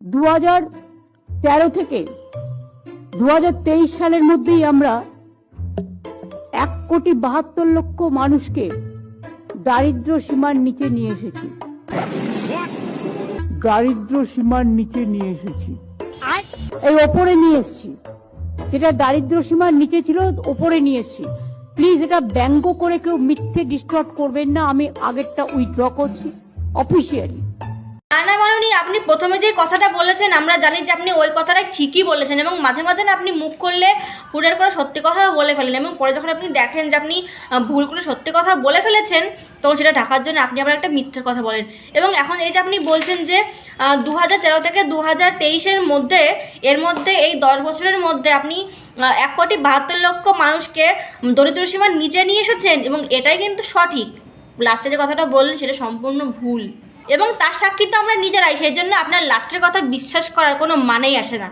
দু তেরো থেকে দু হাজার তেইশ সালের মধ্যেই আমরা এক কোটি বাহাত্তর লক্ষ মানুষকে দারিদ্র সীমার নিচে নিয়ে এসেছি। দারিদ্র সীমার নিচে নিয়ে এসেছি। এই ওপরে নিয়ে এসেছি। যেটা দারিদ্র সীমার নিচে ছিল, ওপরে নিয়ে এসেছি। প্লিজ এটা ব্যঙ্গ করে কেউ মিথ্যে ডিস্টর্ব করবেন না, আমি আগেরটা উইথড্র করছি অফিসিয়ালি আপনি প্রথমে যে কথাটা বলেছেন, আমরা জানি যে আপনি ওই কথাটা ঠিকই বলেছেন এবং মাঝে মাঝে না আপনি মুখ করলে ভুলের করে সত্যি কথাও বলে ফেলেন এবং পরে যখন আপনি দেখেন যে আপনি ভুল করে সত্যি কথা বলে ফেলেছেন, তখন সেটা ঢাকার জন্য আপনি আবার একটা মিথ্যের কথা বলেন। এবং এখন এই যে আপনি বলছেন যে দু থেকে দু হাজার মধ্যে, এর মধ্যে এই দশ বছরের মধ্যে আপনি এক কোটি বাহাত্তর লক্ষ মানুষকে দরিদ্র সীমার নিচে নিয়ে এসেছেন এবং এটাই কিন্তু সঠিক। লাস্টে যে কথাটা বললেন, সেটা সম্পূর্ণ ভুল। এবং তার সাক্ষী তো আমরা নিজেরাই, সেই জন্য আপনার লাস্টের কথা বিশ্বাস করার কোনো মানেই আসে না।